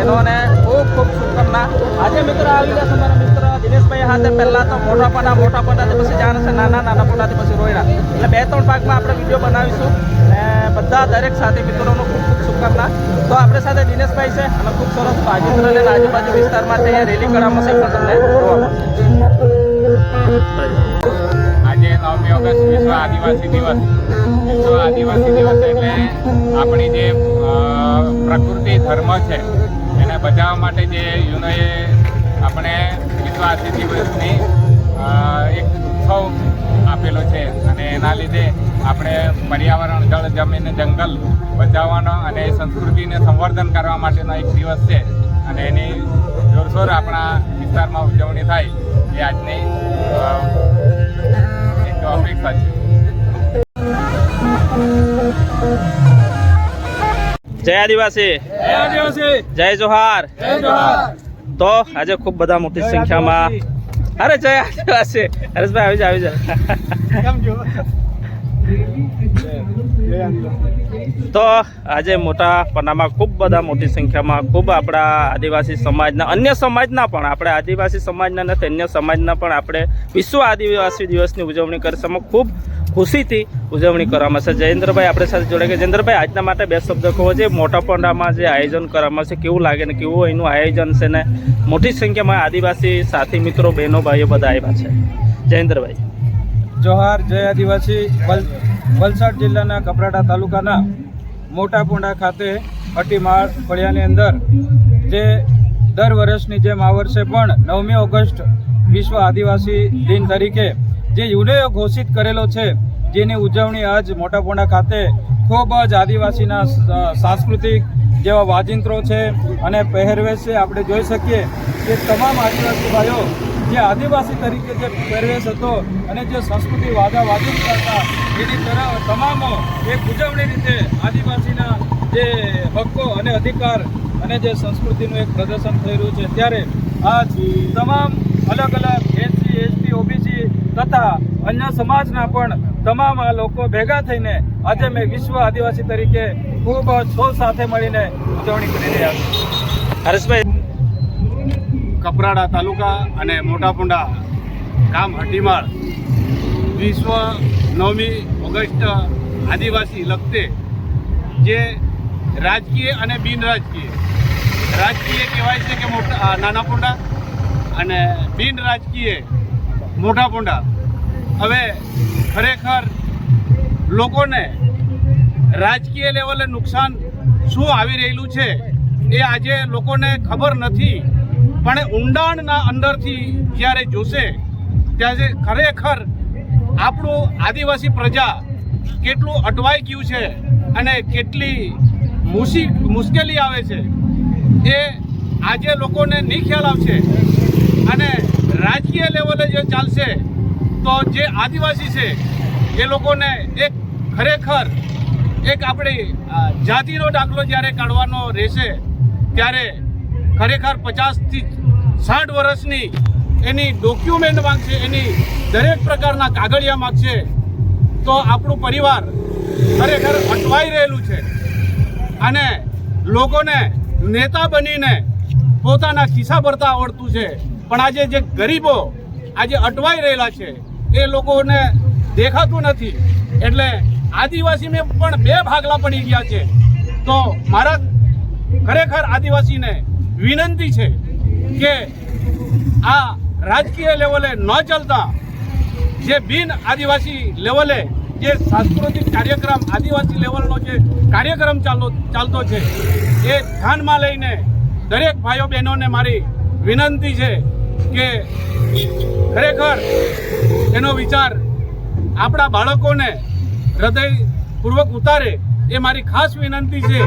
બહેનોને ખૂબ ખૂબ શુભકામના. આજે મિત્ર આવી ગયા છે મારા મિત્ર દિનેશભાઈ હાથે. પહેલાં તો મોટા પડા મોટા પડાથી પછી જાણે છે નાના નાના પડાથી પછી રોયડા. એટલે બે, ત્રણ ભાગમાં આપણે વીડિયો બનાવીશું. ને બધા દરેક સાથી મિત્રોનો ખૂબ ખૂબ શુભકામના. તો આપણે સાથે દિનેશભાઈ છે અને ખૂબ સરસ ભાગીત્ર લઈને આજુબાજુ વિસ્તારમાં છે. રેલી કરવામાં છે. પણ તમને આજે નવમી ઓગસ્ટ, વિશ્વ આદિવાસી દિવસ. વિશ્વ આદિવાસી દિવસ એટલે આપણી જે પ્રકૃતિ, ધર્મ છે બચાવવા માટે જે યુનોએ આપણે વિશ્વાસી દિવસની એક ઉત્સવ આપેલો છે. અને એના લીધે આપણે પર્યાવરણ, જળ, જમીન, જંગલ બચાવવાનો અને સંસ્કૃતિને સંવર્ધન કરવા માટેનો એક દિવસ છે. અને એની જોરશોર આપણા વિસ્તારમાં ઉજવણી થાય એ આજની એક અપેક્ષા છે. જય આદિવાસી. જય જોહાર. તો આજે ખૂબ બધા મોટી સંખ્યામાં અરે જય આદિવાસી. હરેશભાઈ આવી જા આવી જા તો આજે મોટા પન્નામાં ખૂબ બધા મોટી સંખ્યામાં ખૂબ આપણા આદિવાસી સમાજના અન્ય સમાજના પણ આપણે આદિવાસી સમાજના નથી અન્ય સમાજના પણ આપણે વિશ્વ આદિવાસી દિવસની ઉજવણી કરીશું. ખૂબ ખુશીથી ઉજવણી કરવામાં આવશે. જયેન્દ્રભાઈ આપણી સાથે જોડે કે જયેન્દ્રભાઈ, આજના માટે બે શબ્દ કહો. છે મોટા પંડામાં જે આયોજન કરવામાં છે કેવું લાગે ને કેવું એનું આયોજન છે ને મોટી સંખ્યામાં આદિવાસી સાથી મિત્રો, બહેનો, ભાઈઓ બધા આવ્યા છે. જયેન્દ્રભાઈ. જોહાર, જય આદિવાસી વલસાડ જિલ્લાના કપરાડા તાલુકાના મોટા પોંડા ખાતે અટીમાળ ફળિયાની અંદર જે દર વર્ષની જેમ આ વર્ષે પણ નવમી ઓગસ્ટ વિશ્વ આદિવાસી દિન તરીકે જે યુનેઓ ઘોષિત કરેલો છે, જેની ઉજવણી આજ મોટાપોણા ખાતે ખૂબ જ આદિવાસીના સાંસ્કૃતિક જેવા વાજિંત્રો છે અને પહેરવેશ છે. આપણે જોઈ શકીએ કે તમામ આદિવાસી ભાઈઓ જે આદિવાસી તરીકે જે પહેરવેશ હતો અને જે સંસ્કૃતિ વાદા વાદિત કરતા, એની તરફ તમામ એક ઉજવણી રીતે આદિવાસીના જે હક્કો અને અધિકાર અને જે સંસ્કૃતિનું એક પ્રદર્શન થઈ રહ્યું છે. ત્યારે આજ તમામ અલગ અલગ તથા અન્ય સમાજના પણ તમામ આ લોકો ભેગા થઈને આજે મેં વિશ્વ આદિવાસી તરીકે ખૂબ સૌ સાથે મળીને ઉજવણી કરી રહ્યા છે હરેશભાઈ, કપરાડા તાલુકા અને મોટાપુંડા ગામ હટીમાળ વિશ્વ નવમી ઓગસ્ટ આદિવાસી લગતે જે રાજકીય અને બિન રાજકીય રાજકીય કહેવાય છે કે મોટા નાના પુંડા અને બિન રાજકીય મોટા પોંડા હવે ખરેખર લોકોને રાજકીય લેવલે નુકસાન શું આવી રહેલું છે એ આજે લોકોને ખબર નથી. પણ ઊંડાણના અંદરથી જ્યારે જોશે, ત્યારે ખરેખર આપણું આદિવાસી પ્રજા કેટલું અટવાઈ ગયું છે અને કેટલી મુસી, મુશ્કેલી આવે છે, એ આજે લોકોને નહીં ખ્યાલ આવશે. અને રાજકીય લેવલે જે ચાલશે, તો જે આદિવાસી છે, એ લોકોને એક ખરેખર એક આપણી જાતિનો દાખલો જ્યારે કાઢવાનો રહેશે, ત્યારે ખરેખર પચાસથી સાઠ વર્ષની એની ડોક્યુમેન્ટ માંગશે, એની દરેક પ્રકારના કાગળિયા માંગશે, તો આપણું પરિવાર ખરેખર અટવાઈ રહેલું છે. અને લોકોને નેતા બનીને પોતાના ખિસ્સા ભરતા આવડતું છે. પણ આજે જે ગરીબો આજે અટવાઈ રહેલા છે, એ લોકોને દેખાતું નથી. એટલે આદિવાસીને પણ બે ભાગલા પડી ગયા છે. તો મારા ખરેખર આદિવાસીને વિનંતી છે કે આ રાજકીય લેવલે ન ચાલતા, જે બિન આદિવાસી લેવલે જે સાંસ્કૃતિક કાર્યક્રમ આદિવાસી લેવલનો જે કાર્યક્રમ ચાલતો ચાલતો છે, એ ધ્યાનમાં લઈને દરેક ભાઈઓ બહેનોને મારી વિનંતી છે કે ખરેખર એનો વિચાર આપણા બાળકોને હૃદયપૂર્વક ઉતારે એ મારી ખાસ વિનંતી છે.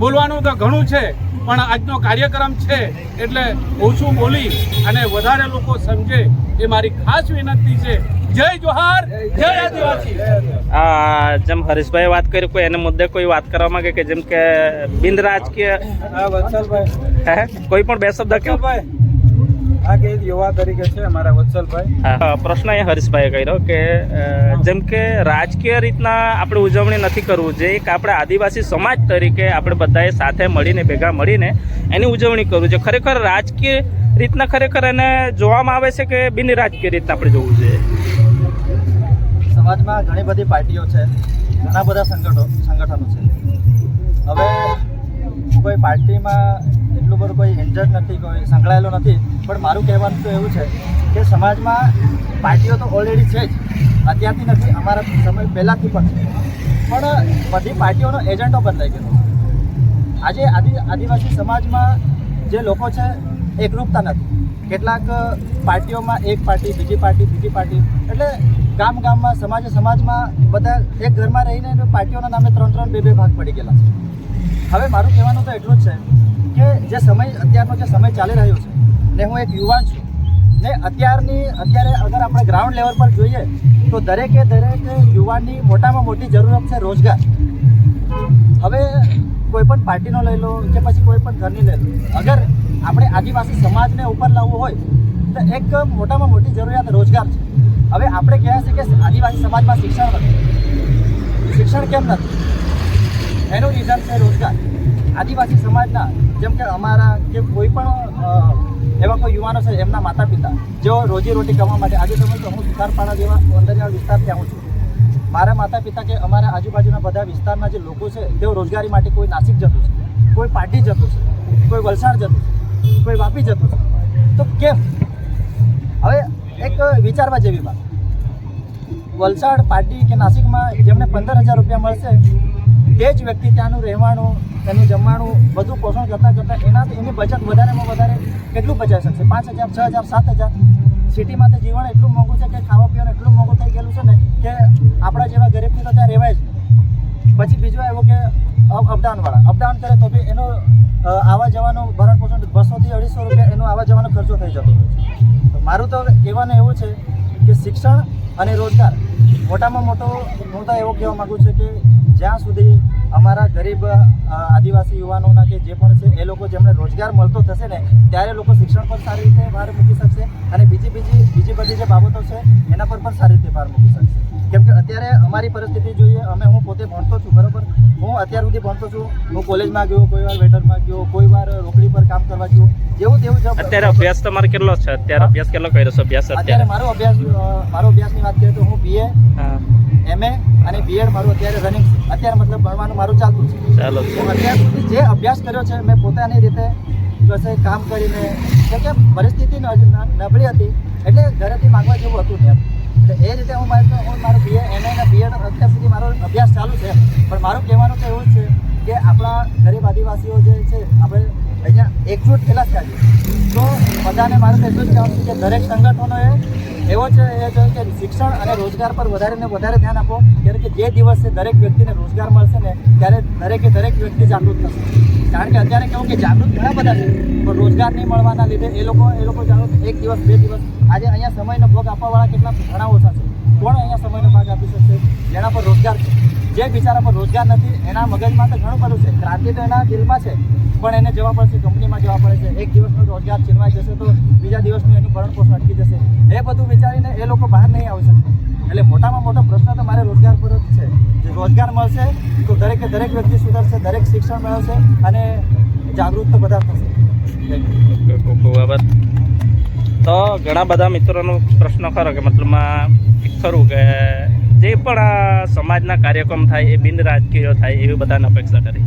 બોલવાનું તો ઘણું છે પણ આજનો કાર્યક્રમ છે એટલે ઓછું બોલી અને વધારે લોકો સમજે એ મારી ખાસ વિનંતી છે. જય જોહાર જય આદિવાસી. આ જેમ હરીશભાઈ વાત કરી કોઈ એને મુદ્દે કોઈ વાત કરવા માંગે કે જેમ કે બિન રાજકીય કોઈ પણ બે શબ્દ કેવું આ કે યુવા તરીકે છે અમારા વત્સલભાઈ. પ્રશ્ન એ હરીશભાઈએ કર્યો કે જેમ કે રાજકીય રીતના આપણે ઉજવણી નથી કરવું જોઈએ એક આપણે આદિવાસી સમાજ તરીકે આપણે બધાએ સાથે મળીને ભેગા મળીને એની ઉજવણી કરવું જોઈએ ખરેખર રાજકીય રીતના ખરેખર એને જોવામાં આવે છે કે બિન રાજકીય રીતના આપણે જોવું જોઈએ? સમાજમાં ઘણી બધી પાર્ટીઓ છે ઘણા બધા સંગઠનો સંગઠનો છે. હવે કોઈ પાર્ટીમાં એટલું બધું કોઈ ઇન્જર્ડ નથી, કોઈ સંકળાયેલો નથી. પણ મારું કહેવાનું તો એવું છે કે સમાજમાં પાર્ટીઓ તો ઓલરેડી છે જ. અત્યારથી નથી, અમારા સમય પહેલાંથી પણ પણ બધી પાર્ટીઓનો એજન્ટો બદલાઈ ગયો. આજે આદિ, આદિવાસી સમાજમાં જે લોકો છે એકરૂપતા નથી. કેટલાક પાર્ટીઓમાં એક પાર્ટી, બીજી પાર્ટી બીજી પાર્ટી. એટલે ગામ ગામમાં સમાજે સમાજમાં બધા એક ઘરમાં રહીને પાર્ટીઓના નામે ત્રણ ત્રણ બે બે ભાગ પડી ગયેલા છે. હવે મારું કહેવાનું તો એટલું જ છે કે જે સમય, અત્યારનો જે સમય ચાલી રહ્યો છે, ને હું એક યુવાન છું, ને અત્યારની, અત્યારે અગર આપણે ગ્રાઉન્ડ લેવલ પર જોઈએ, તો દરેકે, દરેક યુવાનની મોટામાં મોટી જરૂરત છે રોજગાર. હવે કોઈ પણ પાર્ટીનો લઈ લો કે પછી કોઈ પણ ઘરની લઈ લો. અગર આપણે આદિવાસી સમાજને ઉપર લાવવું હોય, તો એક મોટામાં મોટી જરૂરિયાત રોજગાર છે. હવે આપણે કહેવા છે કે આદિવાસી સમાજમાં શિક્ષણ નથી. શિક્ષણ કેમ નથી? એનું રીઝન છે રોજગાર. આદિવાસી સમાજના, જેમ કે અમારા કે કોઈ પણ એવા કોઈ યુવાનો છે, એમના માતા પિતા જેઓ રોજી રોટી કમાવા માટે, આજે તમે તો હું સુથારપાડા જેવા અંદરિયાળ વિસ્તારથી આવું છું. મારા માતા પિતા કે અમારા આજુબાજુના બધા વિસ્તારના જે લોકો છે, તેઓ રોજગારી માટે કોઈ નાસિક જતું છે, કોઈ પાટી જતું છે, કોઈ વલસાડ જતું છે, કોઈ વાપી જતું છે. તો કેમ? હવે એક વિચારવા જેવી વાત. વલસાડ પાટી કે નાસિકમાં જેમને પંદર હજાર રૂપિયા મળશે તે જ વ્યક્તિ ત્યાંનું રહેવાનું તેનું જમવાનું, બધું પોષણ કરતાં કરતાં એનાથી એની બચત વધારેમાં વધારે કેટલું બચાવી શકશે? પાંચ હજાર, છ હજાર, સાત હજાર? સિટીમાં તો જીવન એટલું મોંઘું છે કે ખાવા પીવાનું એટલું મોંઘું થઈ ગયેલું છે ને કે આપણા જેવા ગરીબથી તો ત્યાં રહેવાય જ પછી બીજું એવો કે અપડાઉનવાળા અપડાઉન કરે તો બી એનો આવા જવાનું જવાનો ભરણ પોષણ બસોથી અઢીસો રૂપિયા એનો આવા જવાનો ખર્ચો થઈ જતો હોય છે. મારું તો કહેવાનું એવું છે કે શિક્ષણ અને રોજગાર મોટામાં મોટો હું તો એવો કહેવા માગું છું કે જ્યાં સુધી અમારા ગરીબ આદિવાસી યુવાનોના કે જે પણ છે એ લોકો જેમને રોજગાર મળતો થશે ને ત્યારે લોકો શિક્ષણ પર સારી રીતે ભાર મૂકી શકશે અને બીજી બીજી બીજી બધી જે બાબતો છે એના પર પણ સારી રીતે ભાર મૂકી શકશે. કેમ કે અત્યારે અમારી પરિસ્થિતિ જોઈએ અમે હું પોતે ભણતો છું બરાબર? હું અત્યાર સુધી ભણતો છું હું કોલેજમાં ગયો કોઈ વાર વેટરમાં ગયો કોઈ વાર રોકડી પર કામ કરવા ગયો જેવું તેવું જબ અત્યારે અભ્યાસ તમારે કેટલો છે? અત્યારે અભ્યાસ કેટલો કર્યો છે અભ્યાસ અત્યારે મારો અભ્યાસ મારો અભ્યાસની વાત કરીએ તો હું બીએ એમએ અને બીએડ મારું અત્યારે રનિંગ છે. અત્યારે મતલબ ભણવાનું મારું ચાલતું છે. ચાલો અત્યાર સુધી જે અભ્યાસ કર્યો છે મેં પોતાની રીતે કશે કામ કરીને કેમ કે પરિસ્થિતિ નબળી હતી એટલે ઘરેથી માંગવા જેવું હતું ને એમ. એટલે એ રીતે હું મારું હું મારું બીએ એમએ અને બીએડ અત્યાર સુધી મારો અભ્યાસ ચાલુ છે. પણ મારું કહેવાનું તો એવું છે કે આપણા ગરીબ આદિવાસીઓ જે છે આપણે અહીંયા એકજૂટ થયેલા જ કાઢીએ તો બધાને મારું એટલું જ કહેવાનું છે કે દરેક સંગઠનોએ એવો છે, એ છે કે શિક્ષણ અને રોજગાર પર વધારે ને વધારે ધ્યાન આપો કારણ કે જે દિવસે દરેક વ્યક્તિને રોજગાર મળશે ને, ત્યારે દરેકે દરેક વ્યક્તિ જાગૃત થશે. કારણ કે અત્યારે કેવું કે જાગૃત ઘણા બધા છે, પણ રોજગાર નહીં મળવાના લીધે એ લોકો એ લોકો જાગૃત એક દિવસ, બે દિવસ, આજે અહીંયા સમયનો ભોગ આપવાવાળા કેટલા ઘણા ઓછા છે. કોણ અહીંયા સમયનો ભાગ આપી શકશે? જેના પર રોજગાર છે. જે બિચારા પર રોજગાર નથી, એના મગજમાં તો ઘણું બધું છે. ક્રાંતિ તો એના દિલમાં છે, પણ એને જવા પડશે, કંપનીમાં જવા પડે છે. એક દિવસનો રોજગાર છીનવાઈ જશે તો બીજા દિવસનું એનું ભરણ પોષણ અટકી જશે. એ બધું વિચારીને એ લોકો બહાર નહીં આવી શકે. એટલે મોટામાં મોટો પ્રશ્ન તો મારે રોજગાર પર જ છે. જે રોજગાર મળશે, તો દરેકે દરેક વ્યક્તિ સુધરશે, દરેક શિક્ષણ મેળવશે અને જાગૃત તો બધા થશે. તો ઘણા બધા મિત્રોનો પ્રશ્ન ખરો કે મતલબમાં ખરું કે જે પણ સમાજના કાર્યક્રમ થાય એ બિન રાજકીય થાય એવી બધાને અપેક્ષા કરી.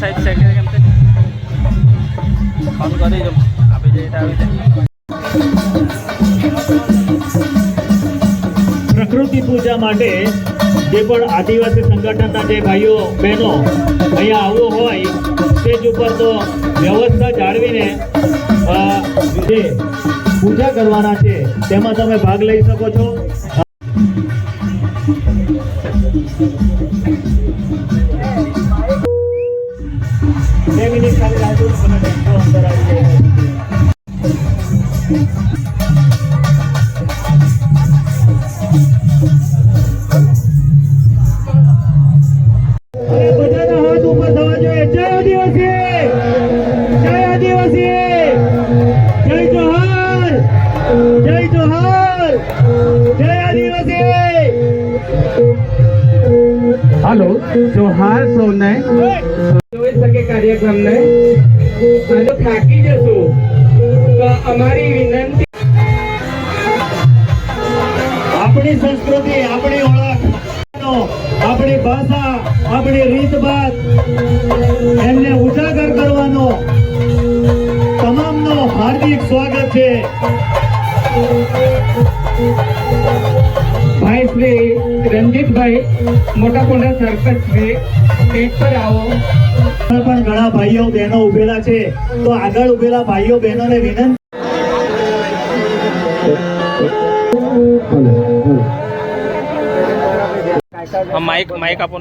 સાહેબ છે કેમ છે ફોન કરી દો. આપી દે આવી જાય પ્રકૃતિ પૂજા માટે જે પણ આદિવાસી સંગઠનના જે ભાઈઓ બહેનો અહીંયા આવવું હોય સ્ટેજ ઉપર તો વ્યવસ્થા જાળવીને જે પૂજા કરવાના છે તેમાં તમે ભાગ લઈ શકો છો. ಮಿನಿಟ್ ಅಲ್ಲಿ ಅದು ಸುಮ್ಮನೆ ಅಂತ કાર્યક્રમને અને થાકી જશું. તો અમારી વિનંતી આપણી સંસ્કૃતિ આપણી ઓળખ આપણી ભાષા આપણી રીતભાત એમને ઉજાગર કરવાનો તમામનો હાર્દિક સ્વાગત છે. ભાઈ શ્રી રંજીતભાઈ મોટા સરપંચ શ્રી સ્ટેજ પર આવો. પણ ઘણા ભાઈઓ બહેનો ઉભેલા છે. તો આગળ ઉભેલા ભાઈઓ બહેનોને વિનંતી. હા માઇક માઇક આપો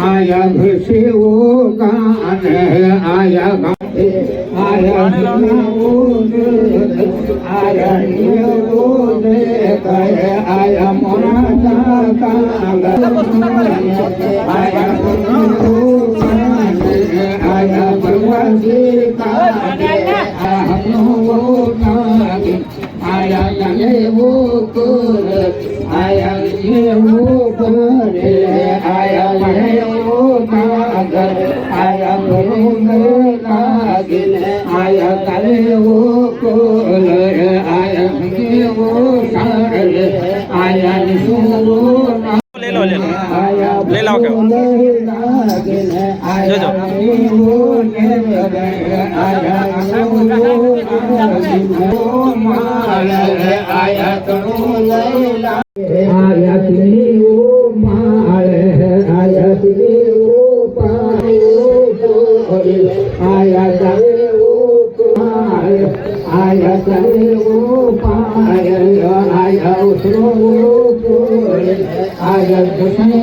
ને આયા ભસેવો કાન આયા ગાતે આયા આયા નિયવો ને કહે આયા મોના કાંગ આયા આયા ભગવાજી કાને હમનો નાગી આયા ગને વો કર લાગીને આયા કરે વો કોલ આયા ગને વો કરે આયા નિસો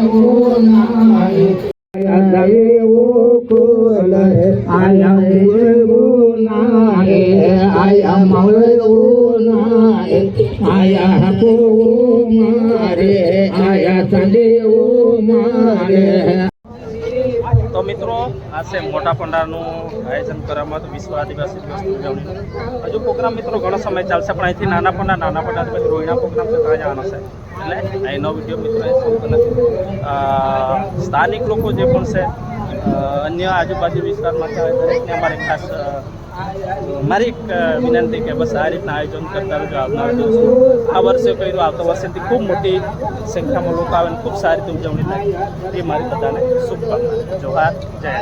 વો ના લઈ લો લઈ લો આયા લઈ લાવો કેવો લાગીને આયા આયા આયા મવલો નાય આયા હકો મારે આયા સંદેવો મારે આ મોટા પંડાનું આયોજન કરવામાં હતું વિશ્વ આદિવાસી દિવસની ઉજવણી. હજુ પ્રોગ્રામ મિત્રો ઘણો સમય ચાલશે, પણ અહીંથી નાના પંડા નાના પંડા પછી રોહિણા પ્રોગ્રામ ત્યાં જવાનો છે. એટલે અહીંનો વીડિયો મિત્રો નથી. સ્થાનિક લોકો જે પણ છે અન્ય આજુબાજુ વિસ્તારમાં છે, દરેકને અમારી ખાસ મારી એક વિનંતી કે બસ આ રીતના આયોજન કરતા રહેજો આવનાર દિવસો. આ વર્ષે કર્યું આવતા વર્ષેથી ખૂબ મોટી સંખ્યામાં લોકો આવે ખૂબ સારી રીતે ઉજવણી થાય. એ મારી બધાને શુભકામના જોહાર, જય.